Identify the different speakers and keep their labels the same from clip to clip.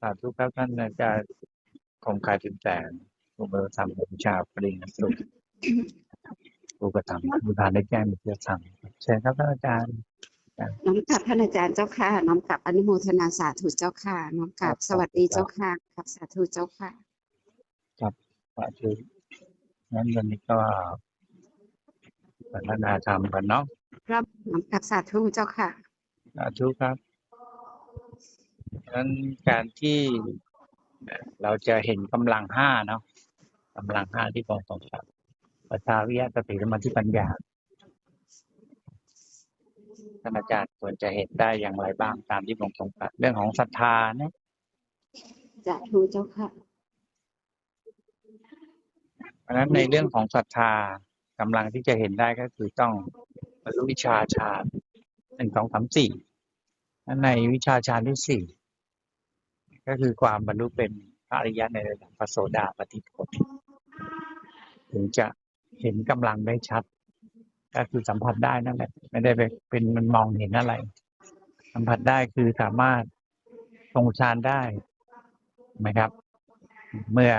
Speaker 1: สาธุครับท่านอาจารย์คงคายถึงแสงอุเบอร์ธรรมวิชาปริญญาสุขอุปถัมภ์บุทานได้แจ้งมีเพื่อธรรมเชิญครับท่านอาจารย์
Speaker 2: น้อมกลับท่านอาจารย์เจ้าค่ะ น้อมกลับอนุโมทนาสาธุเจ้าค่ะ น้อมกลับสวัสดีเจ้าค่ะกับสาธุเจ้าค่ะ
Speaker 1: สาธุงั้นวันนี้ก็พัฒนาธรรมกันเนาะ
Speaker 2: ครับน้อมกลับสาธุเจ้าค่ะ
Speaker 1: สาธุครับ งั้นการที่เราจะเห็นกำลังห้าเนาะกำลังห้าที่กองสองสัตว์ปัชาวิยะสติสมาธิปัญญาท่านอาจารย์ควรจะเห็นได้อย่างไรบ้างตามที่ผมสงสัยเรื่องของศรัทธาเนี่ย
Speaker 2: สาธุเจ้าค่ะ
Speaker 1: เพราะฉะนั้นในเรื่องของศรัทธากำลังที่จะเห็นได้ก็คือต้องบรรลุวิชาฌานหนึ่งสองสามสี่และในวิชาฌานที่สี่ ก็คือความบรรลุเป็นพระอริยะในระดับพระโสดาปฏิผลถึงจะเห็นกำลังได้ชัด ก็คือสัมผัสได้นั่นแหละไม่ได้ไปเป็นมันมองเห็นอะไร สัมผัสได้คือสามารถทรงฌานได้ไหมครับ เมื่อ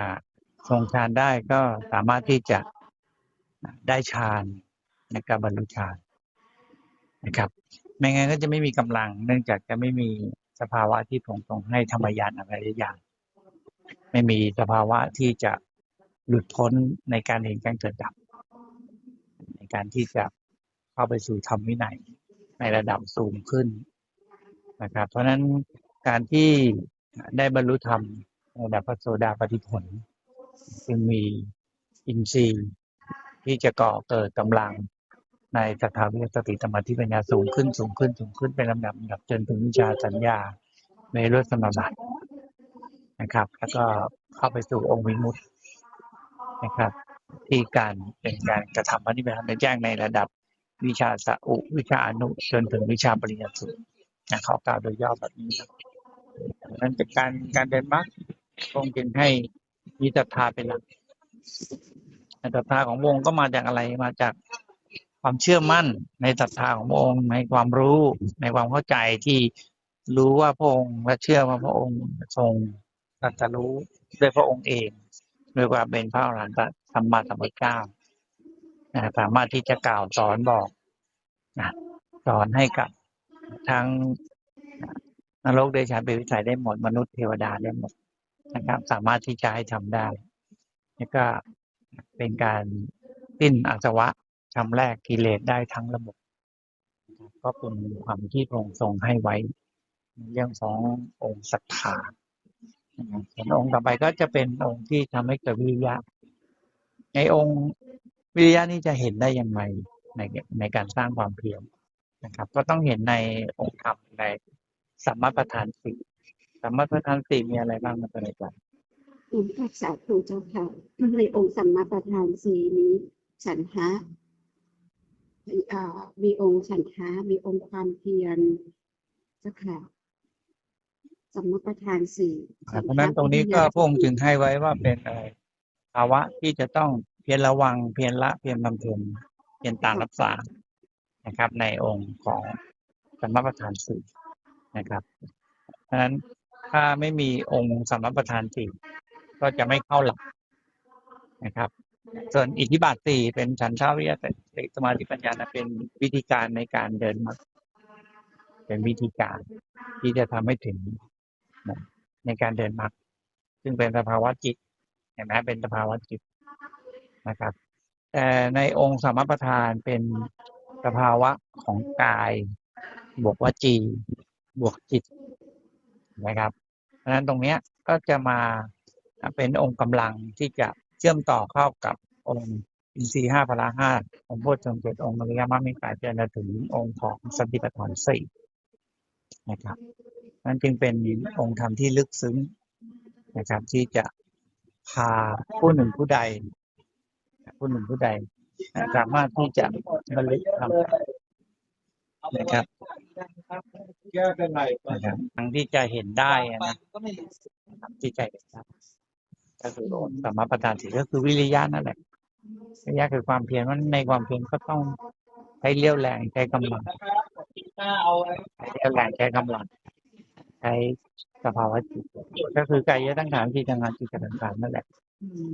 Speaker 1: ทรงฌานได้ก็สามารถที่จะได้ฌานในการบรรลุฌานนะครับ ไม่งั้นก็จะไม่มีกำลัง เนื่องจากจะไม่มี สภาวะที่ทรงทรงให้ธรรมยานอะไรอย่าง ไม่มีสภาวะที่จะหลุดพ้นในการเห็นการเกิดดับ ในการที่จะเข้าไปสู่ธรรมวินัยในระดับสูงขึ้นนะครับ เพราะฉะนั้นการที่ได้บรรลุธรรมในระดับพระโสดาปฏิผลจึงมีอินทรีย์ที่จะก่อเกิดกำลัง ในสถาวิสติสมาธิปัญญาสูงขึ้นสูงขึ้นสูงขึ้นเป็นลำดับลำดับจนถึงวิชาสัญญาในรสสมบัตินะครับ แล้วก็เข้าไปสู่องค์วิมุตตินะครับ ที่การเป็นการกระทำปฏิบัติในแจ้งในระดับวิชาสะอุวิชาอนุจนถึงวิชาปริญญาสูงนะเขากล่าวโดยย่อแบบนี้นั้นจากการการเดินมรรคคงจึงให้มีศรัทธาเป็นหลักศรัทธาของวงก็มาจากอะไรมาจาก ความเชื่อมั่นในศรัทธาของพระองค์ในความรู้ในความเข้าใจที่รู้ว่าพระองค์และเชื่อว่าพระองค์ทรงตรัสรู้ด้วยพระองค์เองด้วยความเป็นพระอรหันตสัมมาสัมพุทธเจ้านะสามารถที่จะกล่าวสอนบอกสอนให้กับทั้งนรกเดชาเปรวิสัยได้หมดมนุษย์เทวดาได้หมดนะครับ สามารถที่จะให้ทำได้แล้วก็เป็นการสิ้นอาสวะ ชำแรกกิเลสได้ทั้งระบบ ก็เป็นความที่พระองค์ทรงให้ไว้ เรื่องขององค์ศรัทธาส่วนองค์ต่อไปก็จะเป็นองค์ที่ทำให้เกิดวิริยะ ในองค์วิริยะนี่จะเห็นได้อย่างไรในในการสร้างความเพียรนะครับ ก็ต้องเห็นในองค์ธรรมในสัมมาประธานสี่สัมมาประธานสี่มีอะไรบ้างนะอาจารย์
Speaker 2: น้อมกลับสาธุเจ้าค่ะในองค์สัมมาประธานสีนี้ฉันทะอ่า มีองค์ฉันทะมีองค์ความเพียรเจ้าค่ะสัมมาประธานสี่
Speaker 1: เพราะฉะนั้นตรงนี้ก็พระองค์จึงให้ไว้ว่าเป็นอะไรภาวะที่จะต้องเพียรระวังเพียรละเพียรบำเพ็ญเพียรตามรักษานะครับ ในองค์ของสัมมาประธานสี่นะครับเพราะฉะนั้นถ้าไม่มีองค์สัมมาประธานสี่ก็จะไม่เข้าหลักนะครับ ส่วนอิทธิบาทสี่เป็นฉันทาวิยะติสมาธิปัญญานะเป็นวิธีการในการเดินมรรคเป็นวิธีการที่จะทำให้ถึงในการเดินมรรคซึ่งเป็นสภาวะจิตเห็นไหมเป็นสภาวะจิตนะครับ แต่ในองค์สมมประธานเป็นสภาวะของกาย บวกวจีบวกจิตนะครับ เพราะฉะนั้นตรงเนี้ยก็จะมาเป็นองค์กำลังที่จะ เชื่อมต่อเข้ากับองค์อินทรีย์ห้าพละห้าองค์โพชฌงค์เจ็ดองค์มรรยามรรคมีกายจนถึงองค์ของสติปัฏฐานสี่นะครับนั่นจึงเป็นองค์ธรรมที่ลึกซึ้งนะครับที่จะพาผู้หนึ่งผู้ใด ผู้หนึ่งผู้ใดสามารถที่จะบรรลุธรรมได้นะครับ
Speaker 3: แก้เป็นไร
Speaker 1: นะครับทั้งที่จะเห็นได้อะนะที่จะเห็นได้ ก็คือโอนสมมาประธานสีก็คือวิริยะนั่นแหละวิริยะคือความเพียรมันในความเพียรก็ต้องใช้เลี้ยวแรงใช้กำลังใช้เลี้ยวแรงใช้กำลังใช้สภาวะจิตก็คือกายตั้งฐานที่ทำงานจิตกับฐานนั่นแหละ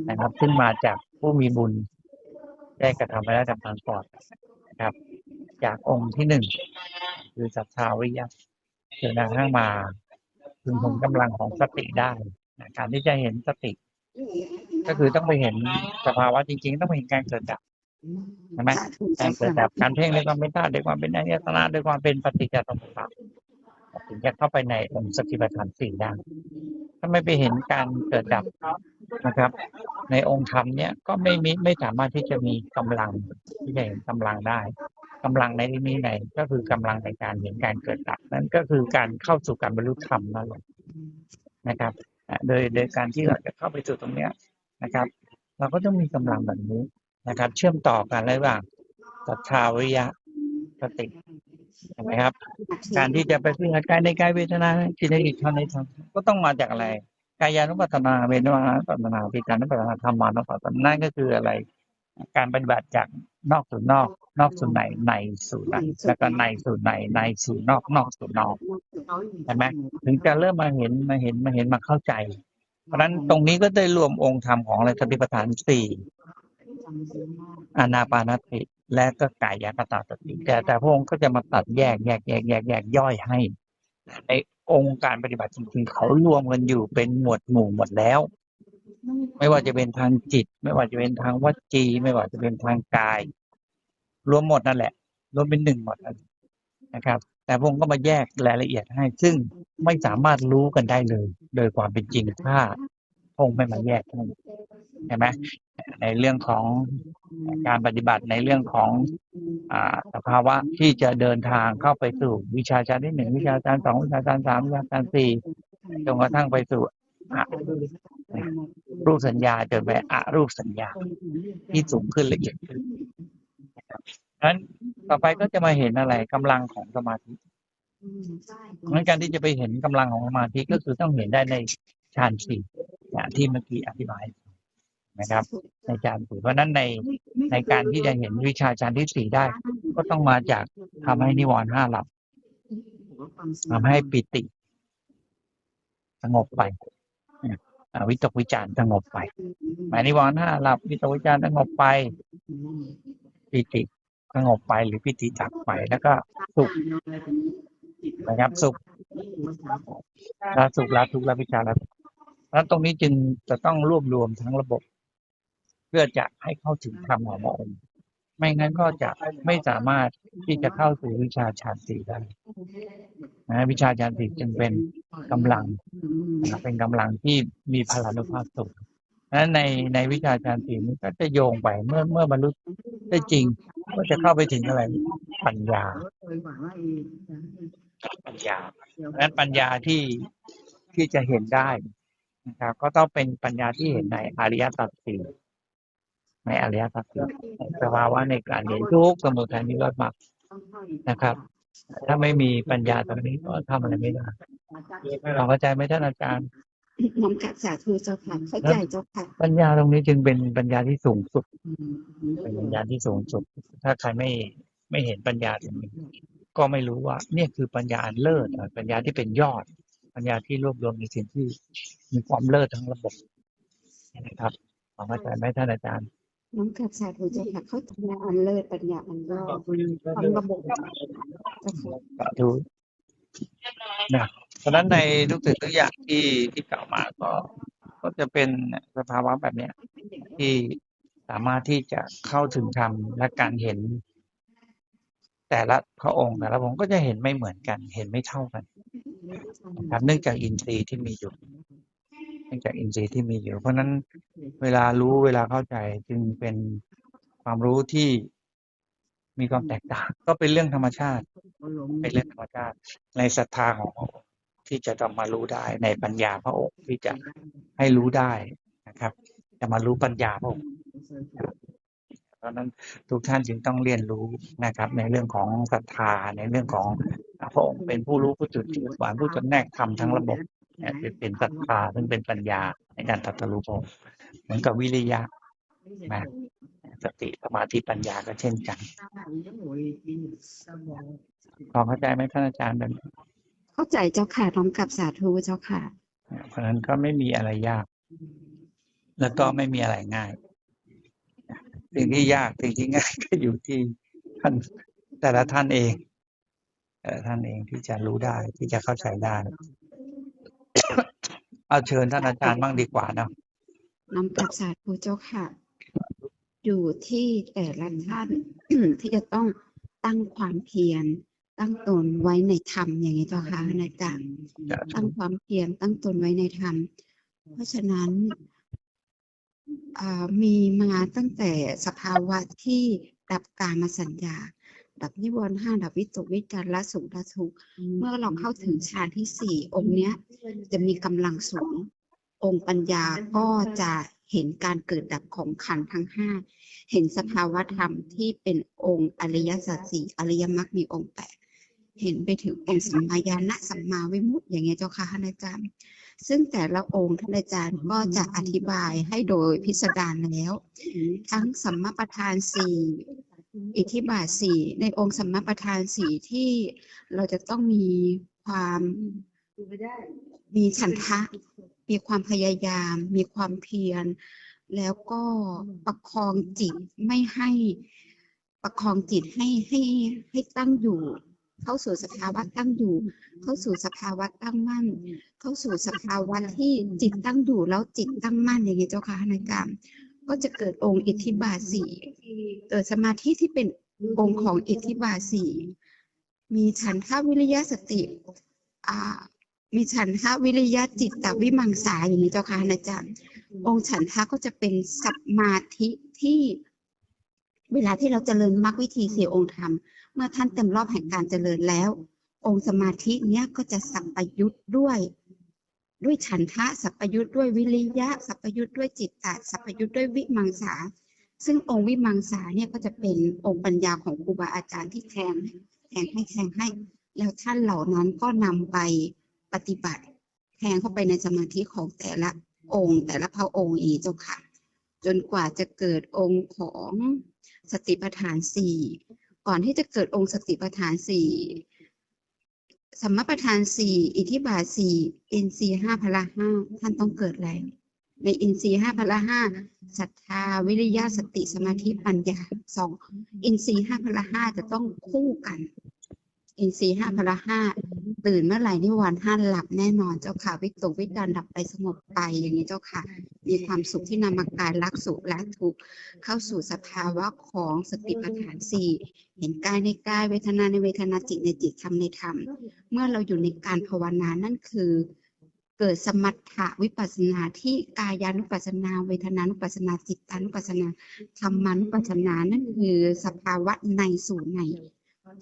Speaker 1: นะครับ ซึ่งมาจากผู้มีบุญได้กระทำไว้แล้วจากทางก่อนนะครับ จากองค์ที่หนึ่งคือศรัทธาวิยะจนกระทั่งมาถึงผลกำลังของสติได้นะการที่จะเห็นสติ ก็คือต้องไปเห็นสภาวะจริงๆ ต้องไปเห็นการเกิดดับใช่ไหมการเกิดดับการเพ่งด้วยความเป็นธาตุด้วยความเป็นอายตนะด้วยความเป็นปฏิจจสมุปบาทถึงจะเข้าไปในองค์สติปัฏฐานสี่ได้ถ้าไม่ไปเห็นการเกิดดับนะครับ ในองค์ธรรมเนี่ยก็ไม่มีไม่สามารถที่จะมีกำลังที่จะเห็นกำลังได้กำลังในที่นี้ไหนก็คือกำลังในการเห็นการเกิดดับนั่นก็คือการเข้าสู่การบรรลุธรรมนั่นแหละนะครับอะ โดยโดยการที่เราจะเข้าไปสู่ตรงเนี้ยนะครับ เราก็ต้องมีกำลังแบบนี้นะครับ เชื่อมต่อกันระหว่างศรัทธาวิยะสติเห็นไหมครับ การที่จะไปพิจารณากายในกายเวทนาจิตในจิตธรรมในธรรมก็ต้องมาจากอะไรกายานุปัสสนาเวทนาปัสสนาปิการนุปัสสนาธรรมานุปัสสนานั่นก็คืออะไร การปฏิบัติจากนอกสู่นอก นอกสู่ในในสู่ในแล้วก็ในสู่ในในสู่นอกนอกสู่นอกเห็นไหมถึงจะเริ่มมาเห็นมาเห็นมาเห็นมาเข้าใจ เพราะฉะนั้นตรงนี้ก็ได้รวมองค์ธรรมของอะไรสติปัฏฐานสี่อานาปานสติและก็กายกตาสติแต่แต่พระองค์ก็จะมาตัดแยกแยกแยกแยกแยกย่อยให้ในองค์การปฏิบัติจริงๆเขารวมกันอยู่เป็นหมวดหมู่หมดแล้ว ไม่ว่าจะเป็นทางจิต ไม่ว่าจะเป็นทางวจีไม่ว่าจะเป็นทางกาย รวมหมดนั่นแหละ รวมเป็นหนึ่งหมดนนะครับ แต่พระองค์ก็มาแยกรายละเอียดให้ ซึ่งไม่สามารถรู้กันได้เลย โดยความเป็นจริงถ้าพระองค์ไม่มาแยกใช่ไหมในเรื่องของการปฏิบัติในเรื่องของอสภาวะที่จะเดินทางเข้าไปสู่วิชาจารที่หนึ่งวิชาจารสองวิชาจารสามวิชาจารสี่จนกระทั่งไปสู่ รูปสัญญาจนไปอะรูปสัญญา ที่สูงขึ้นละเอียดขึ้นดังนั้นต่อไปก็จะมาเห็นอะไรกำลังของสมาธิเพราะฉะนั้นการที่จะไปเห็นกำลังของสมาธิก็คือต้องเห็นได้ในฌานสี่อย่างที่เมื่อกี้อธิบายนะครับ ในฌานสี่เพราะนั้นในในการที่จะเห็นวิชาฌานที่สี่ได้ ก็ต้องมาจากทำให้นิวรณ์ห้าหลับทำให้ปิติ สงบไป วิตกวิจารณ์สงบไปหมายนิวรณ์ห้าหลับวิตกวิจารณ์สงบไปปิติสงบไปหรือปิติดับไปแล้วก็สุขนะครับสุขละสุขละทุกข์ละวิชาละแล้วตรงนี้จึงจะต้องรวบรวมทั้งระบบ เพื่อจะให้เข้าถึงธรรมของพระองค์ไม่งั้นก็จะไม่สามารถ ที่จะเข้าสู่วิชาฌานสี่ได้นะวิชาฌานสี่จึงเป็นกำลังนะครับเป็นกำลังที่มีพลานุภาพสูงนั้นในในวิชาฌานสี่นี้ก็จะโยงไปเมื่อเมื่อบรรลุได้จริง ก็จะเข้าไปถึงอะไรปัญญาปัญญาเพราะฉะนั้นปัญญาที่ที่จะเห็นได้นะครับก็ต้องเป็นปัญญาที่เห็นในอริยสัจสี่ ในอริยสัจสี่ในสภาวะในการเห็นทุกข์สมุทัยนิโรธมรรคนะครับ ถ้าไม่มีปัญญาตรงนี้ก็ทำอะไรไม่ได้เราเข้าใจไหมท่านอาจารย์
Speaker 2: น้อมกัดสาธุเจ้าค่ะเข้าใจเจ้าค่ะ
Speaker 1: ปัญญาตรงนี้จึงเป็นปัญญาที่สูงสุด เป็นปัญญาที่สูงสุด ถ้าใครไม่ไม่เห็นปัญญาตรงนี้ ก็ไม่รู้ว่า เนี่ยคือปัญญาอันเลิศอะปัญญาที่เป็นยอด ปัญญาที่รวบรวมในสิ่งที่มีความเลิศทั้งระบบนะครับขอเข้าใจไหมท่านอาจารย์
Speaker 2: น้อมกัดสาธุเจ้าค่ะเข้าใจปัญญาอันเลิศปัญญาอันยอดทั้งระบบเจ้าค่ะ
Speaker 1: สาธุนะเพราะฉะนั้นในทุกสิ่งทุกอย่างที่ที่กล่าวมาก็ก็จะเป็นสภาวะแบบเนี้ย ที่สามารถที่จะเข้าถึงธรรมและการเห็น แต่ละพระองค์แต่ละพระองค์ก็จะเห็นไม่เหมือนกัน เห็นไม่เท่ากันนะครับเนื่องจากอินทรีย์ที่มีอยู่ เนื่องจากอินทรีย์ที่มีอยู่ เพราะฉะนั้นเวลารู้เวลาเข้าใจจึงเป็นความรู้ที่มีความแตกต่าง ก็เป็นเรื่องธรรมชาติ เป็นเรื่องธรรมชาติ ในศรัทธาของพระองค์ที่จะต้องมารู้ได้ในปัญญาพระองค์ที่จะให้รู้ได้นะครับ จะมารู้ปัญญาพระองค์เพราะฉะนั้นทุกท่านจึงต้องเรียนรู้นะครับ ในเรื่องของศรัทธาในเรื่องของพระองค์เป็นผู้รู้ผู้จุดจุดหวานผู้จำแนกทำทั้งระบบ เนี่ยเป็นเป็นศรัทธาซึ่งเป็นปัญญาในการตรัสรู้พระองค์เหมือนกับวิริยะนะสติสมาธิปัญญาก็เช่นกันพอเข้าใจไหมท่านอาจารย์แบบนี้
Speaker 2: เข้าใจเจ้าค่ะน้อมกลับสาธุเจ้าค่ะ
Speaker 1: เพราะฉะนั้นก็ไม่มีอะไรยาก แล้วก็ไม่มีอะไรง่าย สิ่งที่ยากสิ่งที่ง่ายก็อยู่ที่ท่านแต่ละท่านเองแต่ละท่านเองที่จะรู้ได้ที่จะเข้าใจได้ เอาเชิญท่านอาจารย์บ้างดีกว่าเนอะ
Speaker 2: น้อมกลับสาธุเจ้าค่ะ อยู่ที่แต่ละท่านที่จะต้องตั้งความเพียร ตั้งตนไว้ในธรรมอย่างนี้เจ้าค่ะในการตั้งความเพียรตั้งตนไว้ในธรรมเพราะฉะนั้นอ่ามีมาตั้งแต่สภาวะที่ดับกามสัญญา ดับนิวรณ์ห้าดับวิตกวิจารละสุขละทุกข์เมื่อเราเข้าถึงฌานที่สี่องค์เนี้ย จะมีกำลังสูง องค์ปัญญาก็จะเห็นการเกิดดับของขันธ์ทั้งห้าเห็นสภาวะธรรมที่เป็นองค์อริยสัจสี่อริยมรรคมีองค์แปดเห็นไปถึงองค์สัมมาญาณสัมมาวิมุตติอย่างเงี้ยเจ้าค่ะท่านอาจารย์ ซึ่งแต่ละองค์ท่านอาจารย์ก็จะอธิบายให้โดยพิสดารแล้ว ทั้งสัมมาประธานสี่ อิทธิบาทสี่ในองค์สัมมาประธานสี่ที่เราจะต้องมีความมีฉันทะ มีความพยายาม มีความเพียร แล้วก็ประคองจิตไม่ให้ประคองจิตให้ให้ให้ตั้งอยู่ เข้าสู่สภาวะตั้งอยู่ เข้าสู่สภาวะตั้งมั่น เข้าสู่สภาวะที่จิตตั้งอยู่แล้วจิตตั้งมั่นอย่างนี้เจ้าค่ะในกรรม ก็จะเกิดองค์อิทธิบาสีเกิดสมาธิที่เป็นองค์ของอิทธิบาสีมีฉันทะวิริยะสติอ่ามีฉันทะวิริยะจิตตวิมังสาอย่างนี้เจ้าค่ะอาจารย์ องค์ฉันทะก็จะเป็นสมาธิที่ เวลาที่เราเจริญมรรควิธีสี่องค์ธรรม เมื่อท่านเต็มรอบแห่งการเจริญแล้ว องค์สมาธิเนี้ยก็จะสัมปยุตด้วย ด้วยฉันทะสัพยุตด้วยวิริยะ สัพยุตด้วยจิตตะสัพยุตด้วยวิมังสา ซึ่งองค์วิมังสาเนี่ยก็จะเป็นองค์ปัญญาของครูบาอาจารย์ที่แทงแทงให้แทงให้ แล้วท่านเหล่านั้นก็นำไปปฏิบัติ แทงเข้าไปในสมาธิของแต่ละองค์ แต่ละพระองค์อีกเจ้าค่ะ จนกว่าจะเกิดองค์ของสติปัฏฐานสี่ก่อนที่จะเกิดองค์สติปัฏฐานสี่ สัมมาประธานสี่อิทธิบาทสี่อินทรีห้าพละห้าท่านต้องเกิดแล้วในอินทรีห้าพละห้าศรัทธาวิริยะสติสมาธิปัญญาสองอินทรีห้าพละห้าจะต้องคู่กัน อินทรีย์ห้าพละห้าตื่นเมื่อไหร่นิวรณ์ห้าหลับแน่นอนเจ้าค่ะ วิตกวิจารดับไปสงบไปอย่างนี้เจ้าค่ะ มีความสุขที่นำมากายรักสุขและทุกข์เข้าสู่สภาวะของสติปัฏฐานสี่เห็นกายในกายเวทนาในเวทนาจิตในจิตธรรมในธรรม เมื่อเราอยู่ในการภาวนานั่นคือเกิดสมถะวิปัสสนาที่กายานุปัสสนา เวทนานุปัสสนาจิตานุปัสสนาธรรมานุปัสสนานั่นคือสภาวะในสู่ใน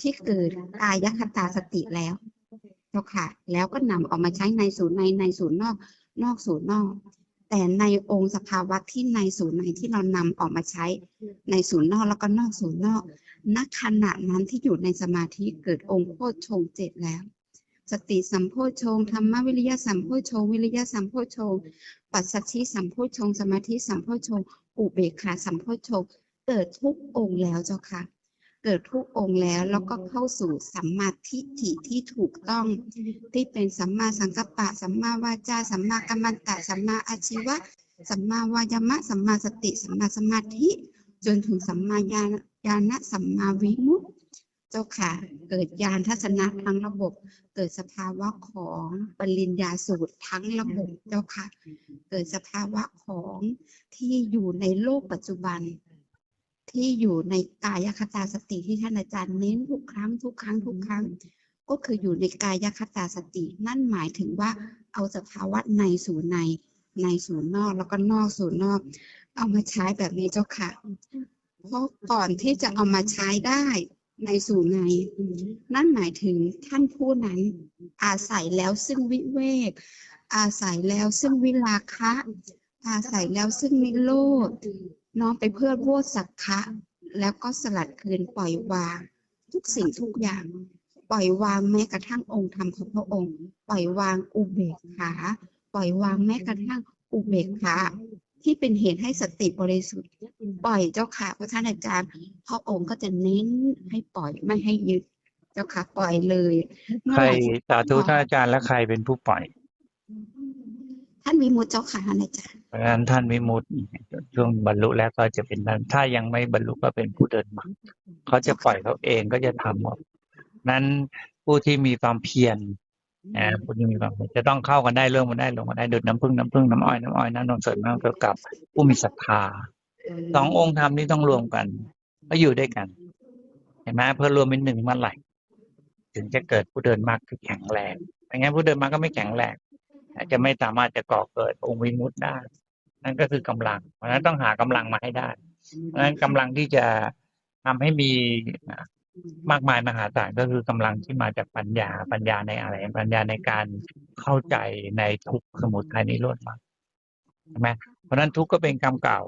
Speaker 2: ที่เกิดกายคตาสติแล้วเจ้าค่ะ แล้วก็นำออกมาใช้ในสู่ในในสู่นอก นอกสู่นอก แต่ในองค์สภาวะที่ในสู่ในที่เรานำออกมาใช้ในสู่นอกแล้วก็นอกสู่นอกณขณะนั้นที่อยู่ในสมาธิเกิดองค์โพชฌงเจ็ดแล้ว สติสัมโพชฌงธรรมวิริยะสัมโพชฌงวิริยะสัมโพชฌงปัสสัชชิสัมโพชฌงสมาธิสัมโพชฌงอุเบกขาสัมโพชฌงเกิดทุกองค์แล้วเจ้าค่ะ เกิดทุกองค์แล้วแล้วก็เข้าสู่สัมมาทิฏฐิที่ถูกต้อง ที่เป็นสัมมาสังกัปปะ สัมมาวาจา สัมมากัมมันตะ สัมมาอาชีวะ สัมมาวายามะ สัมมาสติ สัมมาสมาธิ จนถึงสัมมาญาณญาณสัมมาวิมุตติเจ้าค่ะ เกิดญาณทัศนะทั้งระบบ เกิดสภาวะของปริญญาสูตรทั้งระบบเจ้าค่ะ เกิดสภาวะของที่อยู่ในโลกปัจจุบัน ที่อยู่ในกายคตาสติที่ท่านอาจารย์เน้นทุกครั้งทุกครั้งทุกครั้ง ก็คืออยู่ในกายคตาสติ นั่นหมายถึงว่าเอาสภาวะในสู่ในในสู่นอกแล้วก็นอกสู่นอก เอามาใช้แบบนี้เจ้าค่ะเพราะก่อนที่จะเอามาใช้ได้ในสู่ใน นั่นหมายถึงท่านผู้นั้น อาศัยแล้วซึ่งวิเวก อาศัยแล้วซึ่งวิลาคะ อาศัยแล้วซึ่งนิโรธ น้อมไปเพื่อโวสักคะแล้วก็สลัดคืนปล่อยวาง ทุกสิ่งทุกอย่าง ปล่อยวางแม้กระทั่งองค์ธรรมของพระองค์ ปล่อยวางอุเบกขา ปล่อยวางแม้กระทั่งอุเบกขาที่เป็นเหตุให้สติบริสุทธิ์ ปล่อยเจ้าค่ะพระท่านอาจารย์พระองค์ก็จะเน้นให้ปล่อยไม่ให้ยึด เจ้าค่ะ ปล่อยเลย
Speaker 1: ใครสาธุท่านอาจารย์และใครเป็นผู้ปล่อย
Speaker 2: ท่านวิมุตเจ้าค่ะท่านอาจารย์
Speaker 1: เพราะฉะนั้นท่านวิมุตช่วงบรรลุแล้วก็จะเป็นท่านถ้ายังไม่บรรลุก็เป็นผู้เดินมาเขาจะปล่อยเขาเองก็จะทำหมดนั้นผู้ที่มีความเพียรนะผู้ที่มีความเพียรจะต้องเข้ากันได้เรื่องมันได้ลงมาได้ดุดน้ำพึ่งน้ำพึ่งน้ำอ้อยน้ำอ้อยน้ำนมเสริมน้ำเกลือกับผู้มีศรัทธาสององค์ธรรมนี้ต้องรวมกันก็อยู่ด้วยกันเห็นไหมเพื่อรวมเป็นหนึ่งเมื่อไหร่ถึงจะเกิดผู้เดินมากที่แข็งแรงไม่งั้นผู้เดินมากก็ไม่แข็งแรง อาจจะไม่สามารถจะก่อเกิดองค์วิมุตติได้ นั่นก็คือกำลัง เพราะนั้นต้องหากำลังมาให้ได้ เพราะนั้นกำลังที่จะทำให้มีมากมายมหาศาลก็คือกำลังที่มาจากปัญญาปัญญาในอะไร ปัญญาในการเข้าใจในทุกสมุทัยนิโรธมรรคใช่ไหมเพราะนั้นทุกก็เป็นกรรมเก่า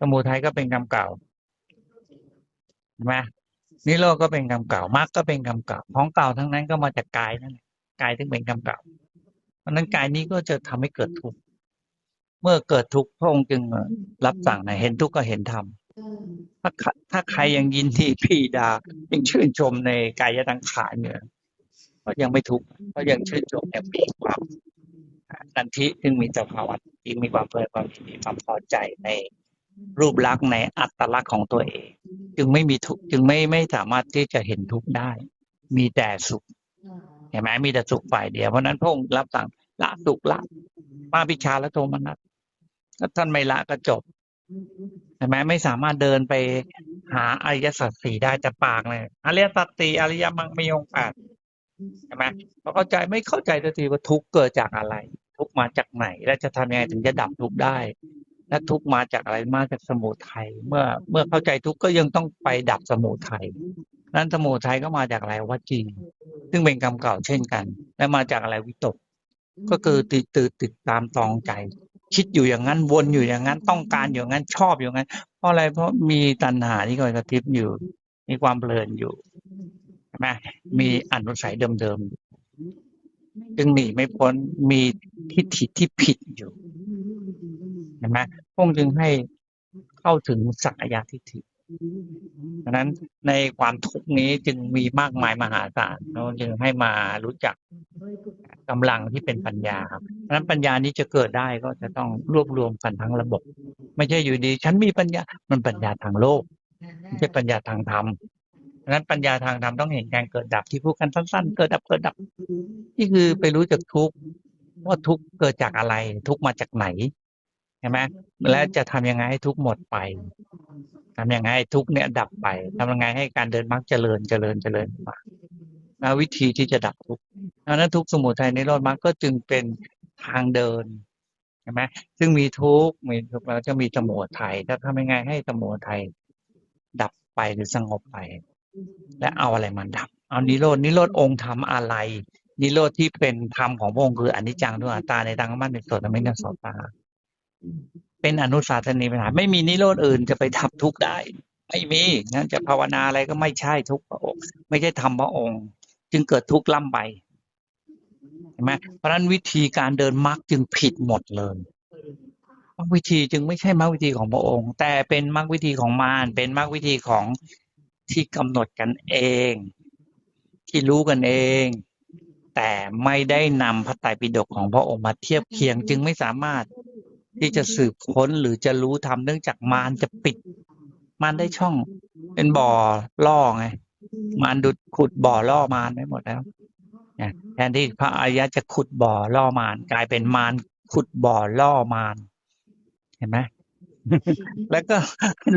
Speaker 1: สมุทัยก็เป็นกรรมเก่าใช่ไหมนิโรธก็เป็นกรรมเก่ามรรคก็เป็นกรรมเก่าของเก่าทั้งนั้นก็มาจากกายนั่นแหละกายถึงเป็นกรรมเก่า ราะนั้นกายนี้ก็จะทำให้เกิดทุกข์เมื่อเกิดทุกข์พระองค์จึงรับสั่งนะเห็นทุกข์ก็เห็นธรรมถ้าถ้าใครยังยินดีปรีดายังชื่นชมในกายตังขาเนี่ยก็ยังไม่ทุกข์ก็ยังชื่นชมยังมีความนันทิซึ่งมีสภาวะที่มีความเพลิดความยินดีความพอใจในรูปลักษณ์ในอัตลักษณ์ของตัวเอง จึงไม่มีทุกข์จึงไม่ไม่สามารถที่จะเห็นทุกข์ได้ มีแต่สุขเห็นไหมมีแต่สุขฝ่ายเดียวเพราะฉะนั้นพระองค์รับสั่ง ละสุขละมาพิชาและโทมนัสถ้าท่านไม่ละก็จบใช่ไหมไม่สามารถเดินไปหาอริยสัจสี่ได้แต่ปากเลยอริยสัจสี่อริยมรรคมีองค์แปดใช่ไหมพอเข้าใจไม่เข้าใจสักทีว่าทุกข์เกิดจากอะไร ทุกข์มาจากไหน และจะทำยังไงถึงจะดับทุกข์ได้ และทุกข์มาจากอะไรมาจากสมุทัยเมื่อเมื่อเข้าใจทุกข์ก็ยังต้องไปดับสมุทัยนั้นสมุทัยก็มาจากอะไรวัจีซึ่งเป็นกรรมเก่าเช่นกัน และมาจากอะไรวิตก ก็คือติดติดติดตามตองใจ คิดอยู่อย่างนั้นวนอยู่อย่างนั้นต้องการอยู่อย่างนั้นชอบอยู่อย่างนั้น เพราะอะไรเพราะมีตัณหาที่คอยกระทิบอยู่ มีความเพลินอยู่ใช่ไหมมีอนุสัยเดิมๆจึงหนีไม่พ้นมีทิฏฐิที่ผิดอยู่เห็นไหมพระองค์จึงให้เข้าถึงสักยทิฏฐิ ดังนั้นในความทุกข์นี้จึงมีมากมายมหาศาลเราจึงให้มารู้จักกำลังที่เป็นปัญญาครับเพราะฉะนั้นปัญญานี้จะเกิดได้ก็จะต้องรวบรวมกันทั้งระบบ ไม่ใช่อยู่ดี ฉันมีปัญญามันปัญญาทางโลกไม่ใช่ปัญญาทางธรรมเพราะฉะนั้นปัญญาทางธรรมต้องเห็นการเกิดดับที่พูดกันสั้นๆ เกิดดับเกิดดับนี่คือไปรู้จักทุกข์ว่าทุกข์เกิดจากอะไร ทุกข์มาจากไหนใช่ไหมและจะทำยังไงให้ทุกข์หมดไป ทำยังไงให้ทุกเนี่ยดับไปทำยังไงให้การเดินมรรคเจริญเจริญเจริญมาแล้ววิธีที่จะดับทุกดังนั้นทุกสมุทัยในโลดมรรคก็จึงเป็นทางเดินใช่ไหมซึ่งมีทุกมีทุกแล้วจะมีสมุทัยจะทำยังไงให้สมุทัยดับไปหรือสงบไป และเอาอะไรมาดับ เอานิโรดนิโรธองค์ธรรมอะไร นิโรธที่เป็นธรรมของพระองค์คืออนิจจังด้วยอัตตาในทางมั่นในสดไม่นสตา เป็นอนุสาสนีปัญหา ไม่มีนิโรธอื่นจะไปทับทุกข์ได้ ไม่มีงั้นจะภาวนาอะไรก็ไม่ใช่ทุกพระองค์ ไม่ใช่ธรรมพระองค์ จึงเกิดทุกข์ล่ำไปเห็นไหมเพราะฉะนั้นวิธีการเดินมรรคจึงผิดหมดเลยมรรควิธีจึงไม่ใช่มรรควิธีของพระองค์ แต่เป็นมรรควิธีของมารเป็นมรรควิธีของที่กำหนดกันเอง ที่รู้กันเอง แต่ไม่ได้นำพระไตรปิฎกของพระองค์มาเทียบเคียง จึงไม่สามารถ ที่จะสืบค้นหรือจะรู้ทำเนื่องจากมารจะปิด มารได้ช่อง เป็นบ่อล่อไง มารดุดขุดบ่อล่อมารไว้หมดแล้วเนี่ยแทนที่พระอริยะจะขุดบ่อล่อมารกลายเป็นมารขุดบ่อล่อมารเห็นไหมแล้วก็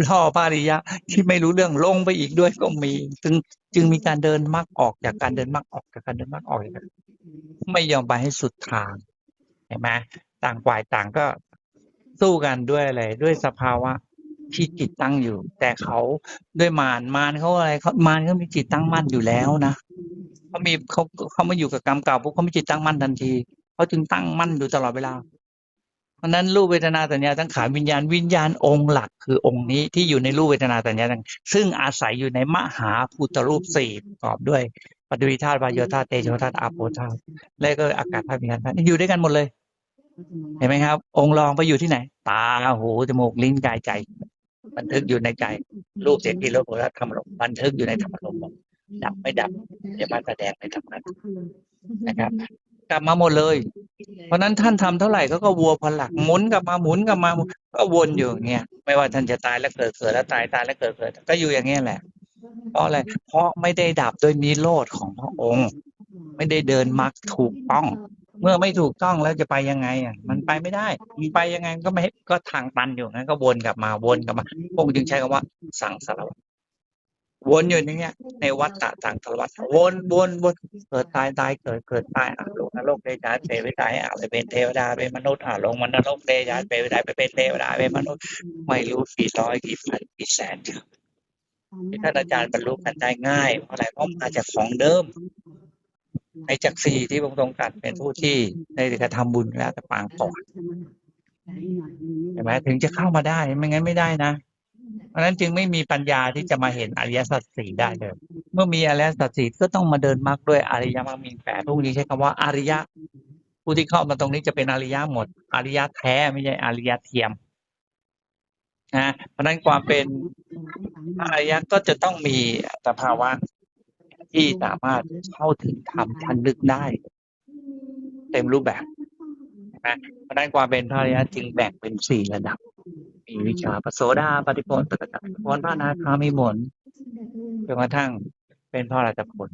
Speaker 1: ล่อพระอริยะที่ไม่รู้เรื่องลงไปอีกด้วยก็มี จึงจึงมีการเดินมรรคออกจากการเดินมรรคออกจากการเดินมรรคออกจากกันไม่ยอมไปให้สุดทางเห็นไหมต่างฝ่ายต่างก็ สู้กันด้วยอะไรด้วยสภาวะที่จิตตั้งอยู่ แต่เขาด้วยมารมารเขาอะไรเขามารเขามีจิตตั้งมั่นอยู่แล้วนะเขามีเขาเขามาอยู่กับกรรมเก่าปุ๊บเขามีจิตตั้งมั่นทันทีเขาจึงตั้งมั่นอยู่ตลอดเวลา เพราะนั้นรูปเวทนาสัญญาทั้งขาวิญญาณวิญญาณองค์หลัก คือองค์นี้ที่อยู่ในรูปเวทนาสัญญาทั้งซึ่งอาศัยอยู่ในมหาภูตรูปสี่ประกอบด้วยปฐวีธาตุวายโยธาตุเตโชธาตุอาโปธาตุและก็อากาศธาตุวิญญาณธาตุอยู่ด้วยกันหมดเลย เห็นไหมครับ องค์รองไปอยู่ที่ไหน ตาหูจมูกลิ้นกายใจ บันทึกอยู่ในใจ รูปเสียงกลิ่นรสโผฏฐัพธรรมารมณ์บันทึกอยู่ในธรรมารมณ์หมดดับไม่ดับจะมาแสดงในธรรมะนะครับ กลับมาหมดเลย เพราะฉะนั้นท่านทำเท่าไหร่ก็ก็วัวพลักหมุนกลับมาหมุนกลับมาก็วนอยู่อย่างเงี้ยไม่ว่าท่านจะตายแล้วเกิดเกิดแล้วตายตายแล้วเกิดเกิดก็อยู่อย่างเงี้ยแหละเพราะอะไรเพราะไม่ได้ดับโดยนิโรธของพระองค์ ไม่ได้เดินมรรคถูกต้อง เมื่อไม่ถูกต้องแล้วจะไปยังไงอะมันไปไม่ได้มันไปยังไงก็ไม่ก็ทางตันอยู่งั้นก็วนกลับมาวนกลับมาพระองค์จึงใช้คำว่า สังสารวัฏวนอยู่อย่างเงี้ย ในวัฏฏะต่างสารวัฏวนวนวนเกิดตายตายเกิดเกิดตายอะลงนรกเดชานเปรตไปตายอะไปเป็นเทวดาเป็นมนุษย์อะลงมานรกเดชานเปรตไปตายไปเป็นเทวดาเป็นมนุษย์ไม่รู้กี่ร้อยกี่พันกี่แสนชาติที่ท่านอาจารย์บรรลุกันได้ง่ายเพราะอะไรเพราะมาจากของเดิม ในจักรสีที่พระองค์ทรงตรัสเป็นผู้ที่ได้กระทำบุญแล้วแต่ปางก่อนใช่ไหมถึงจะเข้ามาได้ไม่งั้นไม่ได้นะเพราะฉะนั้นจึงไม่มีปัญญาที่จะมาเห็นอริยสัจสี่ได้เลยเมื่อมีอริยสัจสี่ก็ต้องมาเดินมรรคด้วยอริยมรรคมีแปดพวกนี้ใช้คำว่าอริยะ ผู้ที่เข้ามาตรงนี้จะเป็นอริยะหมด อริยะแท้ไม่ใช่อริยะเทียมนะเพราะฉะนั้นความเป็นอริยะก็จะต้องมีสภาวะ ที่สามารถเข้าถึงธรรมทันลึกได้ เต็มรูปแบบนะเพราะฉะนั้นความเป็นพระอริยะจึงแบ่งเป็นสี่ระดับ มีวิชาปโสดาปฏิพลตกะปฏิพลพระนาคามีมนจนกระทั่งเป็นพระอรหัตผล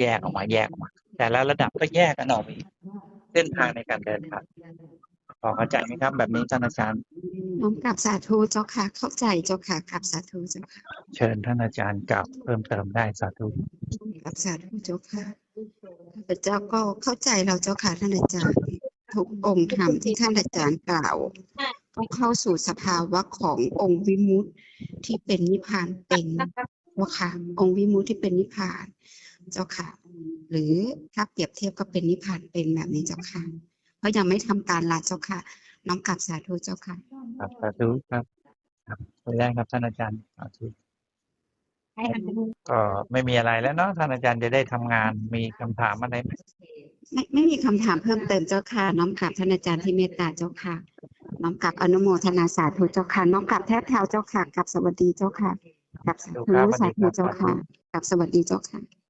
Speaker 1: แยกออกมาแยกออกมา แต่ละระดับก็แยกกันออกไปเส้นทางในการเดินทาง พอเข้าใจไหมครับแบบนี้ท่านอาจารย์
Speaker 2: น้อมกลับสาธุเจ้าค่ะ เข้าใจเจ้าค่ะกลับสาธุเจ้าค่ะ
Speaker 1: เชิญท่านอาจารย์กลับเพิ่มเติมได้สาธุ
Speaker 2: กลับสาธุเจ้าค่ะข้าพเจ้าก็เข้าใจเราเจ้าค่ะท่านอาจารย์ทุกองค์ธรรมที่ท่านอาจารย์กล่าวต้องเข้าสู่สภาวะขององค์วิมุตติที่เป็นนิพพานเป็นว่าค่ะองค์วิมุตติที่เป็นนิพพาน เจ้าค่ะ หรือถ้าเปรียบเทียบก็เป็นนิพพานเป็นแบบนี้เจ้าค่ะ เพราะยังไม่ทำการละเจ้าค่ะ น้อมกลับสาธุเจ้าค่ะ
Speaker 1: ครับสาธุครับครับไปได้ครับท่านอาจารย์สาธุก็ไม่มีอะไรแล้วเนาะท่านอาจารย์จะได้ทำงานมีคำถามอะไรไหม
Speaker 2: ไม่ไม่มีคำถามเพิ่มเติมเจ้าค่ะ น้อมกลับท่านอาจารย์ที่เมตตาเจ้าค่ะ น้อมกลับอนุโมทนาสาธุเจ้าค่ะ น้อมกลับแทบเท้าเจ้าค่ะกลับสวัสดีเจ้าค่ะกลับสาธุสาธุเจ้าค่ะกลับสวัสดีเจ้าค่ะ